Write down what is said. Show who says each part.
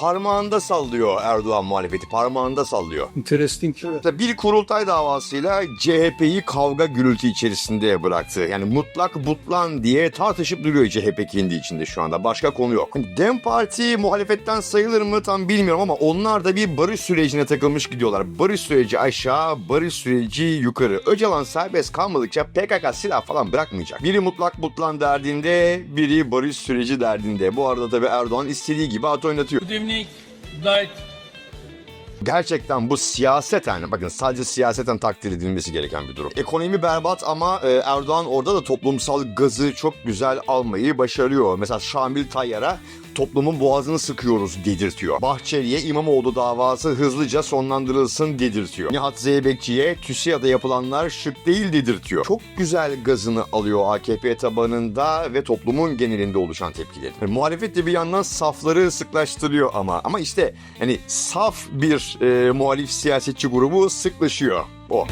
Speaker 1: parmağında sallıyor Erdoğan muhalefeti. Parmağında sallıyor.
Speaker 2: Interesting.
Speaker 1: Bir kurultay davasıyla CHP'yi kavga gürültü içerisinde bıraktı. Yani mutlak butlan diye tartışıp duruyor CHP kendi içinde şu anda. Başka konu yok. Dem Parti muhalefetten sayılır mı tam bilmiyorum ama onlar da bir barış sürecine takılmış gidiyorlar. Barış süreci aşağı, barış süreci yukarı. Öcalan serbest kalmadıkça PKK silah falan bırakmayacak. Biri mutlak butlan derdinde, biri barış süreci derdinde. Bu arada tabii Erdoğan istediği gibi at oynatıyor.
Speaker 3: Good evening. Night.
Speaker 1: Gerçekten bu siyaseten, bakın sadece siyaseten takdir edilmesi gereken bir durum. Ekonomi berbat ama e, Erdoğan orada da toplumsal gazı çok güzel almayı başarıyor. Mesela Şamil Tayyar'a toplumun boğazını sıkıyoruz dedirtiyor. Bahçeli'ye İmamoğlu davası hızlıca sonlandırılsın dedirtiyor. Nihat Zeybekçi'ye TÜSİAD'a yapılanlar şık değil dedirtiyor. Çok güzel gazını alıyor AKP tabanında ve toplumun genelinde oluşan tepkileri. Yani muhalefet de bir yandan safları sıklaştırıyor ama. Ama işte hani saf bir e, muhalif siyasetçi grubu sıklaşıyor. O.